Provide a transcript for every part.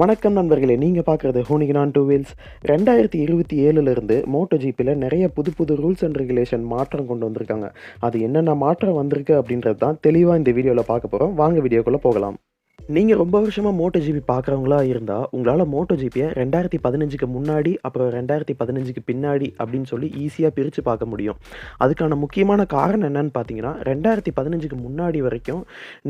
வணக்கம் நண்பர்களே நீங்கள் பார்க்குறது ஹோனிகினான் டூ வீல்ஸ். ரெண்டாயிரத்தி இருபத்தி ஏழுலேருந்து மோட்டோ ஜிபியில் நிறைய புது புது ரூல்ஸ் அண்ட் ரெகுலேஷன் மாற்றம் கொண்டு வந்திருக்காங்க. அது என்னென்ன மாற்றம் வந்திருக்கு அப்படின்றது தான் தெளிவாக இந்த வீடியோவில் பார்க்க போகிறோம் வாங்க வீடியோக்குள்ளே போகலாம். நீங்கள் ரொம்ப வருஷமாக மோட்டோ ஜிபி பார்க்குறவங்களா இருந்தால் உங்களால் மோட்டோ ஜிபியை ரெண்டாயிரத்தி பதினஞ்சுக்கு முன்னாடி அப்புறம் ரெண்டாயிரத்தி பதினஞ்சுக்கு பின்னாடி அப்படின்னு சொல்லி ஈஸியாக பிரித்து பார்க்க முடியும். அதுக்கான முக்கியமான காரணம் என்னன்னு பார்த்தீங்கன்னா ரெண்டாயிரத்தி பதினஞ்சுக்கு முன்னாடி வரைக்கும்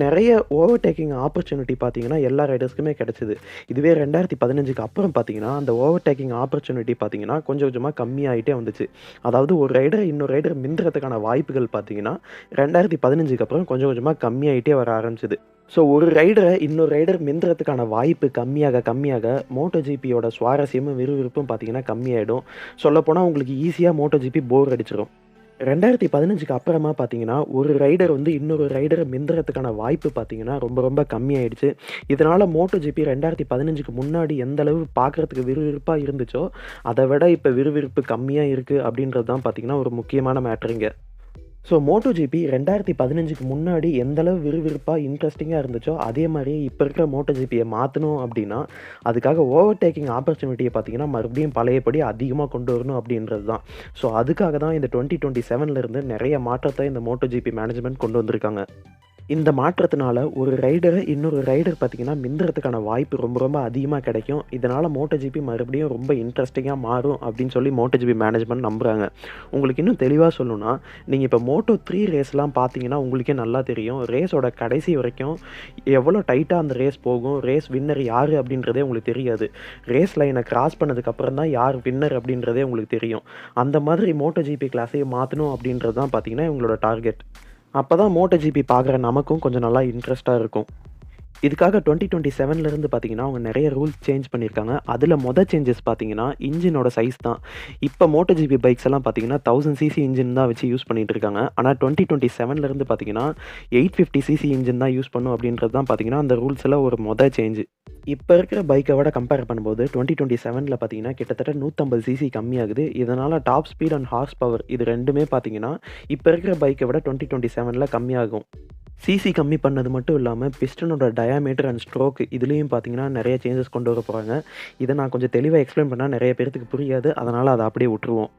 நிறைய ஓவர்டேக்கிங் ஆப்பர்ச்சுனிட்டி பார்த்தீங்கன்னா எல்லா ரைடர்ஸ்க்குமே கிடச்சிது. இதுவே ரெண்டாயிரத்தி பதினஞ்சுக்கு அப்புறம் பார்த்தீங்கன்னா அந்த ஓவர்டேக்கிங் ஆப்பர்ச்சுனிட்டி பார்த்தீங்கன்னா கொஞ்சம் கொஞ்சமாக கம்மியாகிட்டே வந்துச்சு. அதாவது ஒரு ரைடர் இன்னொரு ரைடர் மின்றதுக்கான வாய்ப்புகள் பார்த்தீங்கன்னா ரெண்டாயிரத்தி பதினஞ்சுக்கு அப்புறம் கொஞ்சம் கொஞ்சமாக கம்மியாகிட்டே வர ஆரம்பிச்சிது. ஸோ ஒரு ரைடரை இன்னொரு ரைடர் மிந்துறதுக்கான வாய்ப்பு கம்மியாக கம்மியாக மோட்டோ ஜிபியோட சுவாரஸ்யமும் விறுவிறுப்பும் பார்த்தீங்கன்னா கம்மியாயிடும். சொல்லப்போனால் உங்களுக்கு ஈஸியாக மோட்டோ ஜிபி போர் அடிச்சிடும் ரெண்டாயிரத்தி பதினஞ்சுக்கு அப்புறமா பார்த்தீங்கன்னா ஒரு ரைடர் வந்து இன்னொரு ரைடரை மிந்துறதுக்கான வாய்ப்பு பார்த்தீங்கன்னா ரொம்ப ரொம்ப கம்மியாயிடுச்சு. இதனால் மோட்டோ ஜிபி ரெண்டாயிரத்தி பதினஞ்சுக்கு முன்னாடி எந்த அளவு பார்க்குறதுக்கு விறுவிறுப்பாக இருந்துச்சோ அதை விட இப்போ விறுவிறுப்பு கம்மியாக இருக்குது அப்படின்றது தான் பார்த்தீங்கன்னா ஒரு முக்கியமான மேட்ருங்க ஸோ மோட்டோ ஜிபி ரெண்டாயிரத்தி பதினஞ்சுக்கு முன்னாடி எந்தளவு விறுவிறுப்பாக இன்ட்ரெஸ்டிங்காக இருந்துச்சோ அதே மாதிரி இப்போ இருக்கிற மோட்டோ ஜிபியை மாற்றணும் அப்படின்னா அதுக்காக ஓவர்டேக்கிங் ஆப்பர்ச்சுனிட்டியை பார்த்தீங்கன்னா மறுபடியும் பழையபடி அதிகமாக கொண்டு வரணும் அப்படின்றது தான். ஸோ அதுக்காக தான் இந்த டுவெண்ட்டி டுவெண்ட்டி செவன்லேருந்து நிறைய மாற்றத்தை இந்த மோட்டோ ஜிபி மேனேஜ்மெண்ட் கொண்டு வந்திருக்காங்க. இந்த மாற்றத்தினால ஒரு ரைடரை இன்னொரு ரைடர் பார்த்தீங்கன்னா மிந்துறதுக்கான வாய்ப்பு ரொம்ப ரொம்ப அதிகமாக கிடைக்கும். இதனால் மோட்டோ ஜிபி மறுபடியும் ரொம்ப இன்ட்ரெஸ்டிங்காக மாறும் அப்படின்னு சொல்லி மோட்டோ ஜிபி மேனேஜ்மெண்ட் நம்புகிறாங்க உங்களுக்கு இன்னும் தெளிவாக சொல்லணும்னா நீங்கள் இப்போ மோட்டோ த்ரீ ரேஸ்லாம் பார்த்தீங்கன்னா உங்களுக்கே நல்லா தெரியும். ரேஸோட கடைசி வரைக்கும் எவ்வளோ டைட்டாக அந்த ரேஸ் போகும் ரேஸ் வின்னர் யார் அப்படின்றதே உங்களுக்கு தெரியாது. ரேஸ் லைனை கிராஸ் பண்ணதுக்கப்புறம் தான் யார் வின்னர் அப்படின்றதே உங்களுக்கு தெரியும். அந்த மாதிரி மோட்டோ ஜிபி கிளாஸையும் மாற்றணும் அப்படின்றது தான் பார்த்தீங்கன்னா இவங்களோட டார்கெட் அப்போ தான் மோட்டோ ஜிபி பார்க்குற நமக்கும் கொஞ்சம் நல்லா இன்ட்ரெஸ்ட்டாக இருக்கும். இதுக்காக டுவெண்ட்டி டுவெண்ட்டி செவன்லேருந்து பார்த்தீங்கன்னா அவங்க நிறைய ரூல்ஸ் சேஞ்ச் பண்ணியிருக்காங்க. அதில் மொதல் சேஞ்சஸ் பார்த்தீங்கன்னா இன்ஜினோட சைஸ் தான். இப்போ மோட்டோ ஜிபி பைக்ஸ் எல்லாம் பார்த்தீங்கன்னா தௌசண்ட் சிசி இன்ஜின் தான் வச்சு யூஸ் பண்ணிட்டு இருக்காங்க ஆனால் டுவெண்ட்டி டுவெண்ட்டி செவன்லேருந்து பார்த்தீங்கன்னா எயிட் ஃபிஃப்டி சிசி இன்ஜின் தான் யூஸ் பண்ணும் அப்படின்றது தான் பார்த்தீங்கன்னா அந்த ரூல்ஸில் ஒரு மொதல் சேஞ்சு இப்போ இருக்கிற பைக்கை விட கம்பேர் பண்ணும்போது டுவெண்ட்டி டுவெண்ட்டி செவனில் பார்த்தீங்கன்னா கிட்டத்தட்ட நூற்றம்பது சிசி கம்மியாகுது. இதனால் top speed and horse power இது ரெண்டுமே பார்த்தீங்கன்னா இப்போ இருக்கிற பைக்கை விட டுவெண்ட்டி டுவெண்ட்டி செவனில் கம்மியாகும். சிசி கம்மி பண்ணது மட்டும் இல்லாமல் பிஸ்டனோட டயாமீட்டர் அண்ட் ஸ்ட்ரோக் இதுலேயும் பார்த்தீங்கன்னா நிறைய சேஞ்சஸ் கொண்டு வர போகிறாங்க இதை நான் கொஞ்சம் தெளிவாக எக்ஸ்பிளைன் பண்ணால் நிறைய பேர்த்துக்கு புரியாது. அதனால் அதை அப்படியே விட்டுருவோம்.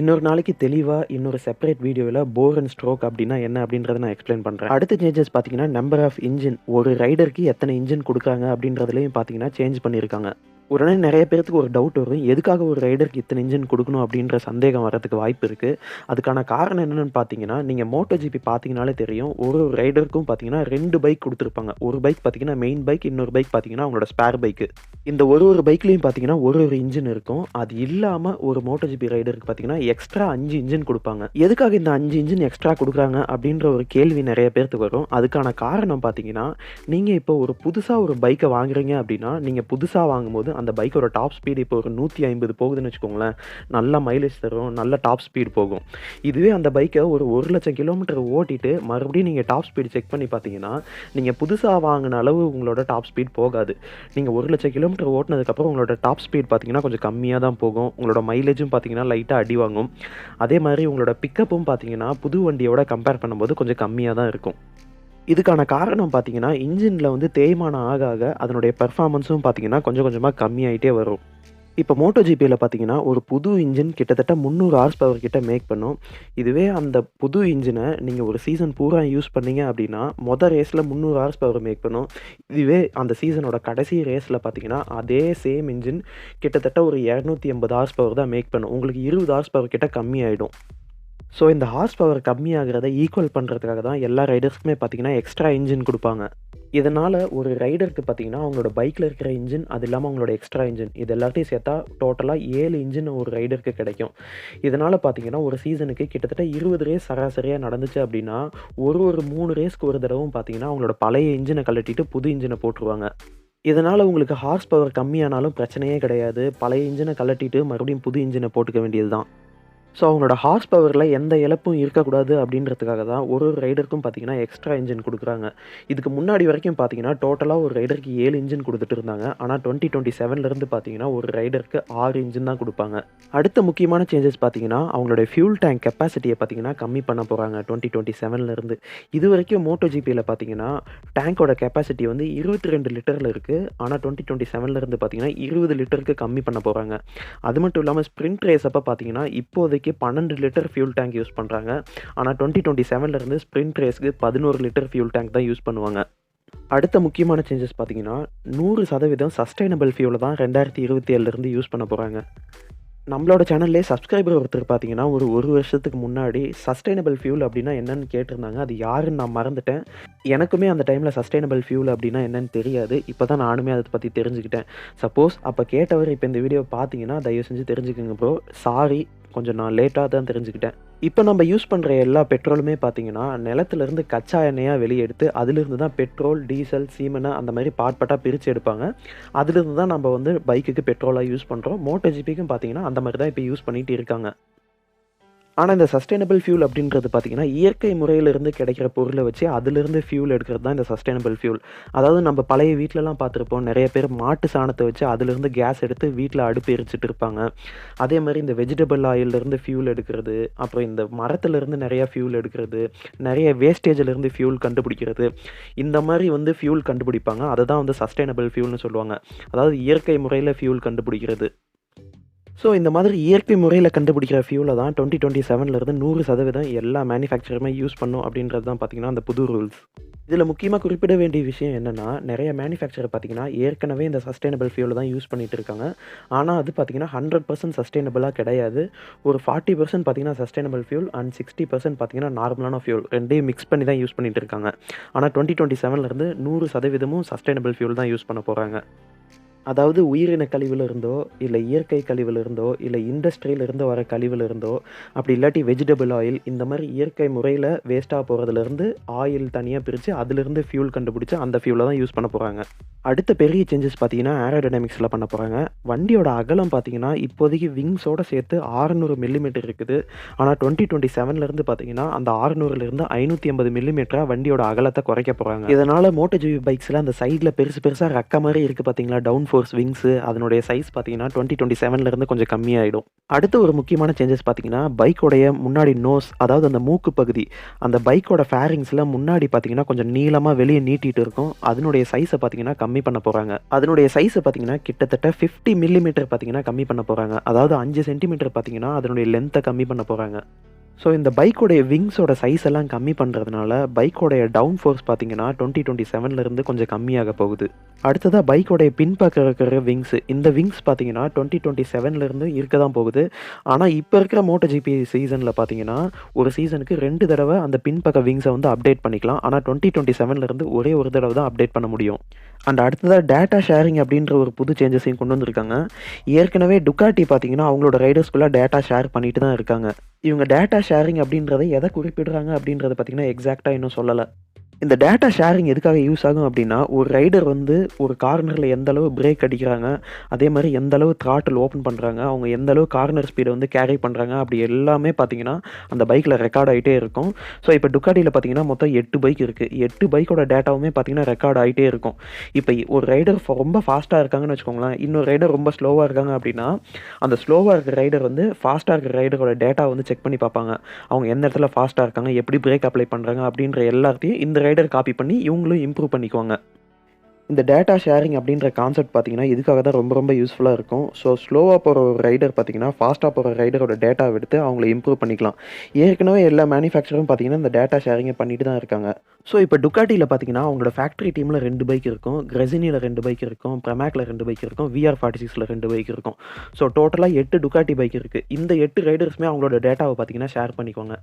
இன்னொரு நாளைக்கு தெளிவாக இன்னொரு செப்பரேட் வீடியோவில் போர் அண்ட் ஸ்ட்ரோக் அப்படின்னா என்ன அப்படின்றத நான் எக்ஸ்பிளைன் பண்ணுறேன் அடுத்த சேஞ்சஸ் பார்த்தீங்கன்னா நம்பர் ஆஃப் இன்ஜின் ஒரு ரைடருக்கு எத்தனை இன்ஜின் கொடுக்குறாங்க அப்படின்றதுலையும் பார்த்தீங்கன்னா சேஞ்ச் பண்ணியிருக்காங்க. உடனே நிறைய பேர்த்துக்கு ஒரு டவுட் வரும். எதுக்காக ஒரு ரைடருக்கு இத்தனை இன்ஜின் கொடுக்கணும் அப்படின்ற சந்தேகம் வரதுக்கு வாய்ப்பு இருக்குது அதுக்கான காரணம் என்னென்னு பார்த்தீங்கன்னா நீங்கள் மோட்டோ ஜிபி பார்த்தீங்கனாலே தெரியும் ஒரு ஒரு ரைடருக்கும் பார்த்தீங்கன்னா ரெண்டு பைக் கொடுத்துருப்பாங்க. ஒரு பைக் பார்த்தீங்கன்னா மெயின் பைக் இன்னொரு பைக் பார்த்தீங்கன்னா அவங்களோட ஸ்பேர் பைக்கு இந்த ஒரு ஒரு பைக்லேயும் பார்த்தீங்கன்னா ஒரு ஒரு இன்ஜின் இருக்கும். அது இல்லாமல் ஒரு மோட்டோ ஜிபி ரைடருக்கு பார்த்தீங்கன்னா எக்ஸ்ட்ரா அஞ்சு இன்ஜின் கொடுப்பாங்க. எதுக்காக இந்த அஞ்சு இன்ஜின் எக்ஸ்ட்ரா கொடுக்குறாங்க அப்படின்ற ஒரு கேள்வி நிறைய பேர்த்துக்கு வரும். அதுக்கான காரணம் பார்த்தீங்கன்னா நீங்கள் இப்போ ஒரு புதுசாக ஒரு பைக்கை வாங்குறீங்க அப்படின்னா நீங்கள் புதுசாக வாங்கும்போது அந்த பைக்கோட டாப் ஸ்பீடு இப்போ ஒரு நூற்றி ஐம்பது போகுதுன்னு வச்சுக்கோங்களேன். நல்ல மைலேஜ் தரும் நல்ல டாப் ஸ்பீடு போகும். இதுவே அந்த பைக்கை ஒரு ஒரு லட்சம் கிலோமீட்டர் ஓட்டிட்டு மறுபடியும் நீங்கள் டாப் ஸ்பீடு செக் பண்ணி பார்த்தீங்கன்னா நீங்கள் புதுசாக வாங்கின அளவு உங்களோட டாப் ஸ்பீட் போகாது. நீங்கள் ஒரு லட்சம் கிலோமீட்டர் ஓட்டினதுக்கப்புறம் உங்களோட டாப் ஸ்பீட் பார்த்தீங்கன்னா கொஞ்சம் கம்மியாக தான் போகும். உங்களோட மைலேஜும் பார்த்தீங்கன்னா லைட்டாக அடி வாங்கும். அதே மாதிரி உங்களோட பிக்கப்பும் பார்த்தீங்கன்னா புது வண்டியோட கம்பேர் பண்ணும்போது கொஞ்சம் கம்மியாக தான் இருக்கும். இதுக்கான காரணம் பார்த்தீங்கன்னா இன்ஜினில் வந்து தேய்மானம் ஆக ஆக அதனுடைய பெர்ஃபார்மன்ஸும் பார்த்தீங்கன்னா கொஞ்சம் கொஞ்சமாக கம்மியாயிட்டே வரும். இப்போ மோட்டோ ஜிபியில் பார்த்தீங்கன்னா ஒரு புது இன்ஜின் கிட்டத்தட்ட முந்நூறு ஹார்ஸ் பவர் கிட்ட மேக் பண்ணும். இதுவே அந்த புது இன்ஜினை நீங்கள் ஒரு சீசன் பூரா யூஸ் பண்ணீங்க அப்படின்னா மொதல் ரேஸில் முந்நூறு ஹார்ஸ் பவர் மேக் பண்ணும். இதுவே அந்த சீசனோட கடைசி ரேஸில் பார்த்தீங்கன்னா அதே சேம் இன்ஜின் கிட்டத்தட்ட ஒரு இரநூத்தி எண்பது ஹார்ஸ் பவர் தான் மேக் பண்ணும். உங்களுக்கு இருபது ஹார்ஸ் பவர் கிட்ட கம்மியாயிடும். ஸோ இந்த ஹார்ஸ் பவர் கம்மியாகிறத ஈக்குவல் பண்ணுறதுக்காக தான் எல்லா ரைடர்ஸ்க்குமே பார்த்தீங்கன்னா எக்ஸ்ட்ரா இன்ஜின் கொடுப்பாங்க. இதனால் ஒரு ரைடருக்கு பார்த்தீங்கன்னா அவங்களோட பைக்கில் இருக்கிற இன்ஜின் அது இல்லாமல் அவங்களோட எக்ஸ்ட்ரா இன்ஜின் இது எல்லாத்தையும் சேர்த்தா டோட்டலாக ஏழு இன்ஜின் ஒரு ரைடருக்கு கிடைக்கும். இதனால் பார்த்தீங்கன்னா ஒரு சீசனுக்கு கிட்டத்தட்ட இருபது ரேஸ் சராசரியாக நடந்துச்சு அப்படின்னா ஒரு ஒரு மூணு ரேஸ்க்கு ஒரு தடவும் பார்த்தீங்கன்னா அவங்களோட பழைய இன்ஜினை கழட்டிட்டு புது இன்ஜினை போட்டுருவாங்க. இதனால் உங்களுக்கு ஹார்ஸ் பவர் கம்மியானாலும் பிரச்சனையே கிடையாது. பழைய இன்ஜினை கழட்டிட்டு மறுபடியும் புது இன்ஜினை போட்டுக்க வேண்டியது தான் ஸோ அவங்களோட ஹார்ஸ் பவரில் எந்த இழப்பும் இருக்கக்கூடாது அப்படின்றதுக்காக தான் ஒரு ஒரு ரைடருக்கும் பார்த்தீங்கன்னா எக்ஸ்ட்ரா இன்ஜின் கொடுக்குறாங்க. இதுக்கு முன்னாடி வரைக்கும் பார்த்தீங்கன்னா டோட்டலாக ஒரு ரைடருக்கு ஏழு இன்ஜின் கொடுத்துட்டு இருந்தாங்க. ஆனால் டுவெண்ட்டி டுவெண்ட்டி செவன்லேருந்து பார்த்தீங்கன்னா ஒரு ரைடருக்கு ஆறு இன்ஜின் தான் கொடுப்பாங்க. அடுத்த முக்கியமான சேஞ்சஸ் பார்த்தீங்கன்னா அவங்களுடைய ஃபியூல் டேங்க் கெப்பாசிட்டியை பார்த்தீங்கன்னா கம்மி பண்ண போகிறாங்க டுவெண்ட்டி டுவெண்ட்டி செவன்லேருந்து இது வரைக்கும் மோட்டோ ஜிபியில் பார்த்தீங்கன்னா டேங்கோட கெப்பாசிட்டி வந்து இருபத்தி ரெண்டு லிட்டரில் இருக்குது ஆனால் டுவெண்ட்டி டுவெண்ட்டி செவன்லேருந்து பார்த்தீங்கன்னா இருபது லிட்டருக்கு கம்மி பண்ண போகிறாங்க அது மட்டும் இல்லாமல் ஸ்ப்ரிண்ட் ரேஸ் அப்போ பார்த்தீங்கன்னா இப்போதைக்கு பன்னெண்டு லிட்டர் ஃபியூல் டேங்க் யூஸ் பண்ணுறாங்க ஆனால் டுவெண்ட்டி டுவெண்ட்டி செவன்லேருந்து ஸ்ப்ரிண்ட் ரேஸ்க்கு பதினோரு லிட்டர் ஃபியூல் டேங்க் தான் யூஸ் பண்ணுவாங்க. அடுத்த முக்கியமான சேஞ்சஸ் பார்த்தீங்கன்னா நூறு சதவீதம் சஸ்டைனபிள் ஃபியூலை தான் ரெண்டாயிரத்தி இருபத்தி ஏழுலேருந்து யூஸ் பண்ண போகிறாங்க நம்மளோட சேனல்லே சப்ஸ்கிரைபர் ஒருத்தர் பார்த்தீங்கன்னா ஒரு ஒரு வருஷத்துக்கு முன்னாடி சஸ்டைனபிள் ஃபியூல் அப்படின்னா என்னன்னு கேட்டிருந்தாங்க. அது யாருன்னு நான் மறந்துட்டேன். எனக்குமே அந்த டைமில் சஸ்டைனபிள் ஃபியூல் அப்படின்னா என்னன்னு தெரியாது. இப்போ தான் நானுமே அதை பற்றி தெரிஞ்சுக்கிட்டேன். சப்போஸ் அப்போ கேட்டவர் இப்போ இந்த வீடியோ பார்த்தீங்கன்னா தயவு செஞ்சு தெரிஞ்சுக்கோங்க ப்ரோ சாரி கொஞ்சம் நான் லேட்டாக தான் தெரிஞ்சுக்கிட்டேன். இப்போ நம்ம யூஸ் பண்ணுற எல்லா பெட்ரோலுமே பார்த்தீங்கன்னா நிலத்துலேருந்து கச்சா எண்ணெயாக வெளியே எடுத்து அதிலிருந்து தான் பெட்ரோல் டீசல் சீமெண்ணை அந்த மாதிரி பார்ட் பிரித்து எடுப்பாங்க. அதிலிருந்து தான் நம்ம வந்து பைக்குக்கு பெட்ரோலாக யூஸ் பண்ணுறோம் மோட்டோ ஜிபிக்கும் பார்த்தீங்கன்னா அந்த மாதிரி தான் இப்போ யூஸ் பண்ணிகிட்டு இருக்காங்க. ஆனால் இந்த சஸ்டைனபிள் ஃபியூல் அப்படின்றது பார்த்தீங்கன்னா இயற்கை முறையிலிருந்து கிடைக்கிற பொருளை வச்சு அதிலிருந்து ஃபியூல் எடுக்கிறது தான் இந்த சஸ்டைனபிள் ஃபியூல் அதாவது நம்ம பழைய வீட்டிலலாம் பார்த்துருப்போம் நிறைய பேர் மாட்டு சாணத்தை வச்சு அதிலிருந்து கேஸ் எடுத்து வீட்டில் அடுப்பு எரிச்சிட்டு இருப்பாங்க. அதே மாதிரி இந்த வெஜிடபிள் ஆயிலிருந்து ஃபியூல் எடுக்கிறது அப்புறம் இந்த மரத்துலேருந்து நிறையா ஃபியூல் எடுக்கிறது நிறைய வேஸ்டேஜிலேருந்து ஃபியூல் கண்டுபிடிக்கிறது. இந்த மாதிரி வந்து ஃபியூல் கண்டுபிடிப்பாங்க. அதை தான் வந்து சஸ்டைனபிள் ஃபியூல்னு சொல்லுவாங்க. அதாவது இயற்கை முறையில் ஃபியூல் கண்டுபிடிக்கிறது. ஸோ இந்த மாதிரி இயற்கை முறையில் கண்டுபிடிக்கிற ஃபியூலை தான் டுவெண்ட்டி டுவெண்ட்டி செவன்லேருந்து நூறு சதவீதம் எல்லா மேனுஃபேக்சருமே யூஸ் பண்ணும் அப்படின்றது தான் பார்த்திங்கன்னா அந்த புது ரூல்ஸ் இதில் முக்கியமாக குறிப்பிட வேண்டிய விஷயம் என்னென்னா நிறைய மேனுஃபேக்சர் பார்த்திங்கன்னா ஏற்கனவே இந்த சஸ்டைனபிள் ஃபியூவில் தான் யூஸ் பண்ணிகிட்டு இருக்காங்க. ஆனால் அது பார்த்திங்கன்னா ஹண்ட்ரட் பர்சன்ட் சஸ்டைனபிளாக கிடையாது. ஒரு ஃபார்ட்டி பர்சன்ட் பார்த்திங்கன்னா sustainable fuel and sixty percent பார்த்திங்கன்னா நார்மலான ஃபியூல் ரெண்டையும் மிக்ஸ் பண்ணி தான் யூஸ் பண்ணிகிட்டு இருக்காங்க. ஆனால் டுவெண்ட்டி டுவெண்ட்டி செவன்லேருந்து நூறு சதவீதமும் சஸ்டைனபிள் ஃபியூல் தான் யூஸ் பண்ண போகிறாங்க அதாவது உயிரின கழிவுலேருந்தோ இருந்தோ இல்லை இயற்கை கழிவுலேருந்தோ இல்லை இண்டஸ்ட்ரியிலிருந்து வர கழிவுலேருந்தோ இருந்தோ அப்படி இல்லாட்டி வெஜிடபிள் ஆயில் இந்த மாதிரி இயற்கை முறையில் வேஸ்ட்டாக போகிறதுலேருந்து ஆயில் தனியாக பிரித்து அதிலிருந்து ஃபியூல் கண்டுபிடிச்சி அந்த ஃபியூலை தான் யூஸ் பண்ண போகிறாங்க அடுத்த பெரிய சேஞ்சஸ் பார்த்தீங்கன்னா ஏரோடைனமிக்ஸில் பண்ண போகிறாங்க வண்டியோட அகலம் பார்த்தீங்கன்னா இப்போதைக்கு விங்ஸோட சேர்த்து ஆறுநூறு மில்லிமீட்டர் இருக்குது. ஆனால் டுவெண்ட்டி டுவெண்ட்டி செவன்லேருந்து பார்த்தீங்கன்னா அந்த ஆறுநூறுலேருந்து ஐநூற்றி ஐம்பது மில்லிமீட்டராக வண்டியோட அகலத்தை குறைக்க போகிறாங்க இதனால் மோட்டோ ஜிபி பைக்ஸில் அந்த சைடில் பெருசு பெருசாக ரக்க மாதிரி இருக்குது பார்த்தீங்களா? டவுன் ஃபோர்ஸ் விங்ஸு அதனுடைய சைஸ் பார்த்தீங்கன்னா டுவெண்ட்டி டுவெண்ட்டி செவன்லேருந்து கொஞ்சம் கம்மியாகிடும் அடுத்து ஒரு முக்கியமான சேஞ்சஸ் பார்த்தீங்கன்னா பைக்கோடைய முன்னாடி நோஸ் அதாவது அந்த மூக்கு பகுதி அந்த பைக்கோட ஃபேரிங்ஸில் முன்னாடி பார்த்தீங்கன்னா கொஞ்சம் நீளமாக வெளியே நீட்டிட்டு இருக்கும். அதனுடைய சைஸை பார்த்தீங்கன்னா கம்மி பண்ண போகிறாங்க அதனுடைய சைஸை பார்த்தீங்கன்னா கிட்டத்தட்ட ஃபிஃப்டி மில்லிமீட்டர் பார்த்தீங்கன்னா கம்மி பண்ண போகிறாங்க அதாவது அஞ்சு சென்டிமீட்டர் பார்த்தீங்கன்னா அதனுடைய லென்த்தை கம்மி பண்ண போகிறாங்க ஸோ இந்த பைக்கோடைய விங்ஸோட சைஸ் எல்லாம் கம்மி பண்ணுறதுனால பைக்கோடைய டவுன் ஃபோர்ஸ் பார்த்தீங்கன்னா டுவெண்ட்டி டுவெண்ட்டி செவன்லேருந்து கொஞ்சம் கம்மியாக போகுது. அடுத்ததாக பைக்கோடைய பின்பக்கம் இருக்கிற விங்ஸ் இந்த விங்ஸ் பார்த்தீங்கன்னா டுவெண்ட்டி டுவெண்ட்டி செவன்லேருந்து இருக்க தான் போகுது. ஆனால் இப்போ இருக்கிற மோட்டோ ஜிபி சீசனில் பார்த்தீங்கன்னா ஒரு சீசனுக்கு ரெண்டு தடவை அந்த பின்பக்க விங்ஸை வந்து அப்டேட் பண்ணிக்கலாம். ஆனால் டுவெண்ட்டி டுவெண்ட்டி செவன்லேருந்து ஒரே ஒரு தடவை தான் அப்டேட் பண்ண முடியும். அண்ட் அடுத்ததாக டேட்டா ஷேரிங் அப்படின்ற ஒரு புது சேஞ்சஸையும் கொண்டு வந்திருக்காங்க. ஏற்கனவே டுக்காட்டி பார்த்தீங்கன்னா அவங்களோட ரைடர்ஸ்குள்ளே டேட்டா ஷேர் பண்ணிட்டு தான் இருக்காங்க. இவங்க டேட்டா ஷேரிங் அப்படின்றத எதை குறிப்பிடுறாங்க அப்படின்றத பார்த்தீங்கன்னா எக்ஸாக்டாக இன்னும் சொல்லலை. இந்த டேட்டா ஷேரிங் எதுக்காக யூஸ் ஆகும் அப்படின்னா ஒரு ரைடர் வந்து ஒரு கார்னரில் எந்த அளவு பிரேக் அடிக்கிறாங்க அதே மாதிரி எந்த அளவு த்ராட்டில் ஓப்பன் பண்ணுறாங்க அவங்க எந்த அளவு கார்னர் ஸ்பீடை வந்து கேரி பண்ணுறாங்க அப்படி எல்லாமே பார்த்தீங்கன்னா அந்த பைக்கில் ரெக்கார்ட் ஆகிட்டே இருக்கும். ஸோ இப்போ டுக்காட்டியில் பார்த்தீங்கன்னா மொத்தம் எட்டு பைக் இருக்குது எட்டு பைக்கோட டேட்டாவுமே பார்த்தீங்கன்னா ரெக்கார்ட் ஆகிட்டே இருக்கும். இப்போ ஒரு ரைடர் ரொம்ப ஃபாஸ்ட்டாக இருக்காங்கன்னு வச்சுக்கோங்களேன் இன்னொரு ரைடர் ரொம்ப ஸ்லோவாக இருக்காங்க அப்படின்னா அந்த ஸ்லோவாக இருக்கிற ரைடர் வந்து ஃபாஸ்ட்டாக இருக்கிற ரைடரோட டேட்டா வந்து செக் பண்ணி பார்ப்பாங்க. அவங்க எந்த இடத்துல ஃபாஸ்ட்டாக இருக்காங்க எப்படி பிரேக் அப்ளை பண்ணுறாங்க அப்படின்ற எல்லாத்தையும் இந்த ரைடர் காப்பி பண்ணி இவங்களும் இம்ப்ரூவ் பண்ணிக்குவாங்க. இந்த டேட்டா ஷேரிங் அப்படின்ற கான்செப்ட் பார்த்தீங்கன்னா இதுக்காக தான் ரொம்ப ரொம்ப யூஸ்ஃபுல்லாக இருக்கும். ஸோ ஸ்லோவாக போகிற ஒரு ரைடர் பார்த்தீங்கன்னா ஃபாஸ்ட்டாக போகிற ரைடரோட டேட்டா எடுத்து அவங்கள இம்ப்ரூவ் பண்ணிக்கலாம். ஏற்கனவே எல்லா மேனுஃபேக்சரும் பார்த்தீங்கன்னா இந்த டேட்டா ஷேரிங்கை பண்ணிட்டு தான் இருக்காங்க. ஸோ இப்போ டுக்காட்டியில் பார்த்தீங்கன்னா அவங்களோட ஃபேக்ட்ரி டீமில் ரெண்டு பைக் இருக்கும். கிரெசினியில் ரெண்டு பைக் இருக்கும். ப்ரமேக்கில் ரெண்டு பைக் இருக்கும். விஆர் ஃபார்ட்டி சிக்ஸில் ரெண்டு பைக் இருக்கும். ஸோ டோட்டலாக எட்டு டுக்காட்டி பைக் இருக்குது இந்த எட்டு ரைடர்ஸுமே அவங்களோட டேட்டாவை பார்த்தீங்கன்னா ஷேர் பண்ணிக்கோங்க.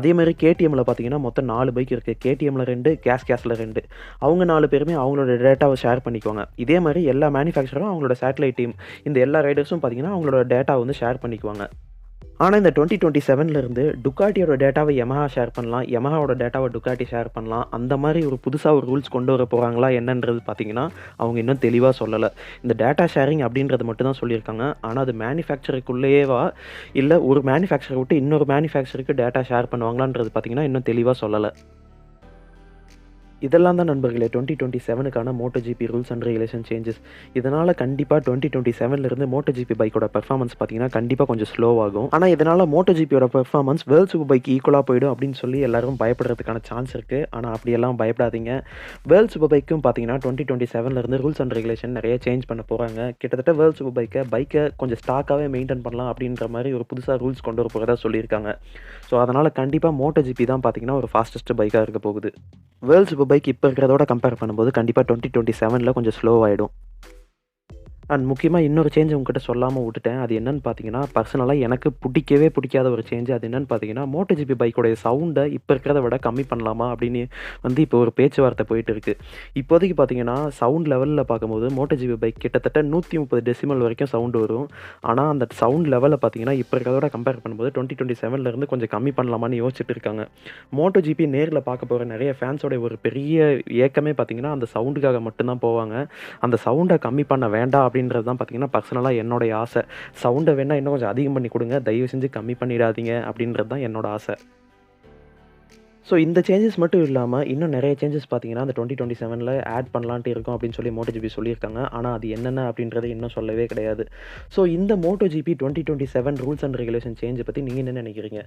அதே மாதிரி கேடிஎம்மில் பார்த்தீங்கன்னா மொத்தம் நாலு பைக் இருக்குது கேடிஎம்மில் ரெண்டு கேஸ் கேஸில் ரெண்டு. அவங்க நாலு பேருமே அவங்களோட டேட்டாவை ஷேர் பண்ணிக்குவாங்க இதே மாதிரி எல்லா மேனுஃபேக்சரும் அவங்களோட சேட்டலைட் டீம் இந்த எல்லா ரைடர்ஸும் பார்த்தீங்கன்னா அவங்களோட டேட்டா வந்து ஷேர் பண்ணிக்குவாங்க. ஆனால் இந்த டுவெண்ட்டி டுவெண்ட்டி செவன்லேருந்து டுக்காட்டியோட டேட்டாவை யமஹா ஷேர் பண்ணலாம் யமஹாவோட டேட்டாவை டுக்காட்டி ஷேர் பண்ணலாம். அந்த மாதிரி ஒரு புதுசாக ஒரு ரூல்ஸ் கொண்டு வர போகிறாங்களா என்னன்றது பார்த்தீங்கன்னா அவங்க இன்னும் தெளிவாக சொல்லலை. இந்த டேட்டா ஷேரிங் அப்படின்றது மட்டும் தான் சொல்லியிருக்காங்க. ஆனால் அது மேனுஃபேக்சருக்குள்ளேயேவா இல்லை ஒரு மேனுஃபேக்சரை விட்டு இன்னொரு மேனுஃபேக்சருக்கு டேட்டா ஷேர் பண்ணுவாங்களான்றது பார்த்தீங்கன்னா இன்னும் தெளிவாக சொல்லலை. இதெல்லாம் தான் நண்பர்களே twenty twenty செவனுக்கான Moto GP rules and regulation changes இதனால் கண்டிப்பாக டுவெண்ட்டி டுவெண்ட்டி செவன்லேருந்து மோட்டோ ஜிபி பைக்கோட பெர்ஃபார்மன்ஸ் பார்த்தீங்கன்னா கண்டிப்பாக கொஞ்சம் ஸ்லோவாகும் ஆனால் இதனால் மோட்டோ ஜிபியோட பெர்ஃபார்மன்ஸ் வேர்ல்ட் சூப்பர் பைக் ஈக்குவலாக போயிடும் அப்படின்னு சொல்லி எல்லாரும் பயப்படுறதுக்கான சான்ஸ் இருக்குது ஆனால் அப்படியெல்லாம் பயப்படாதீங்க. வேர்ல்ட் சூப்பர் பைக்கும் பார்த்தீங்கன்னா டுவெண்ட்டி டுவெண்ட்டி செவன்லேருந்து ரூல்ஸ் அண்ட் ரெகுலேஷன் நிறைய சேஞ்ச் பண்ண போகிறாங்க கிட்டத்தட்ட வேர்ல்ட் சூப்பர் பைக்கை பைக்கை கொஞ்சம் ஸ்டாக்காகவே மெயின்டைன் பண்ணலாம் அப்படின்ற மாதிரி ஒரு புதுசாக ரூல்ஸ் கொண்டு வர போகிறதா சொல்லியிருக்காங்க. ஸோ அதனால் கண்டிப்பாக மோட்டோ ஜிபி தான் பார்த்தீங்கன்னா ஒரு ஃபாஸ்டஸ்ட் பைக்காக இருக்க போகுது. வேர்ல்ட் சூப்பர் பைக் இப்போ இருக்கிறதோட கம்பேர் பண்ணும்போது கண்டிப்பாக டுவெண்ட்டி டுவெண்ட்டி செவனில் கொஞ்சம் ஸ்லோவாகிடும் அண்ட் முக்கியமாக இன்னொரு சேஞ்ச் உங்ககிட்ட சொல்லாமல் விட்டுட்டேன். அது என்னன்னு பார்த்தீங்கன்னா பர்சனலாக எனக்கு பிடிக்கவே பிடிக்காத ஒரு சேஞ்ச் அது என்னன்னு பார்த்தீங்கன்னா மோட்டோ ஜிபி பைக்கோடைய சவுண்டை இப்போ இருக்கிறத விட கம்மி பண்ணலாமா அப்படின்னு வந்து இப்போ ஒரு பேச்சுவார்த்தை போயிட்டு இருக்குது இப்போதைக்கு பார்த்தீங்கன்னா சவுண்ட் லெவலில் பார்க்கும்போது மோட்டோ ஜிபி பைக் கிட்டத்தட்ட நூற்றி முப்பது டெசிமல் வரைக்கும் சவுண்டு வரும். ஆனால் அந்த சவுண்ட் லெவலில் பார்த்தீங்கன்னா இப்போ இருக்கிறதோட கம்பேர் பண்ணும்போது டுவெண்ட்டி டுவெண்ட்டி செவன்லேருந்து கொஞ்சம் கம்மி பண்ணலாமான்னு யோசிச்சுட்டு இருக்காங்க. மோட்டோ ஜிபி நேரில் பார்க்க போகிற நிறைய ஃபேன்ஸோட ஒரு பெரிய ஏக்கமே பார்த்தீங்கன்னா அந்த சவுண்டுக்காக மட்டும்தான் போவாங்க. அந்த சவுண்டை கம்மி பண்ண வேண்டாம் அப்படின்றது தான் பார்த்தீங்கன்னா பர்சனலாக என்னோடய ஆசை. சவுண்டை வேணால் இன்னும் கொஞ்சம் அதிகம் பண்ணி கொடுங்க. தயவு செஞ்சு கம்மி பண்ணிடாதீங்க அப்படின்றது தான் என்னோட ஆசை. ஸோ இந்த சேஞ்சஸ் மட்டும் இல்லாமல் இன்னும் நிறைய சேஞ்சஸ் பார்த்தீங்கன்னா அந்த டுவெண்ட்டி டுவெண்ட்டி செவனில் ஆட் பண்ணலான்ட்டு இருக்கும் அப்படின்னு சொல்லி மோட்டோ ஜிபி சொல்லியிருக்காங்க. ஆனால் அது என்னென்ன அப்படின்றது இன்னும் சொல்லவே கிடையாது. ஸோ இந்த Moto GP twenty twenty seven rules and regulation சேஞ்சை பற்றி நீங்கள் என்ன நினைக்கிறீங்க?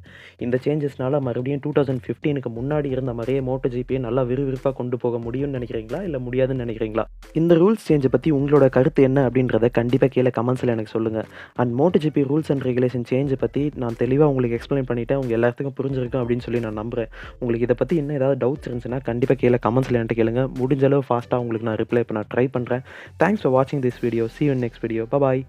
இந்த சேஞ்சஸ்னால மறுபடியும் டூ தௌசண்ட் ஃபிஃப்டீனுக்கு முன்னாடி இருந்த மாதிரியே மோட்டோ ஜிபியை நல்லா விறுவிறுப்பாக கொண்டு போக முடியும்னு நினைக்கிறீங்களா? இல்லை முடியாதுன்னு நினைக்கிறீங்களா? இந்த ரூல்ஸ் சேஞ்சை பற்றி உங்களோட கருத்து என்ன அப்படின்றத கண்டிப்பாக கீழே கமெண்ட்ஸில் எனக்கு சொல்லுங்கள் and Moto GP rules and regulation சேஞ்சை பற்றி நான் தெளிவாக உங்களுக்கு எக்ஸ்பிளைன் பண்ணிவிட்டேன் உங்கள் எல்லாத்துக்கும் புரிஞ்சிருக்கும் அப்படின்னு சொல்லி நான் நம்புகிறேன் உங்களுக்கு இதை பற்றி இன்னும் ஏதாவது டவுட்ஸ் இருந்துச்சுன்னா கண்டிப்பாக கீழே கமெண்ட்ஸில் என்கிட்ட கேளுங்க. முடிஞ்ச அளவு ஃபாஸ்ட்டாக உங்களுக்கு நான் ரிப்ளை பண்ண ட்ரை பண்ணுறேன் தேங்க்ஸ் ஃபார் வாட்சிங் this video see you next video bye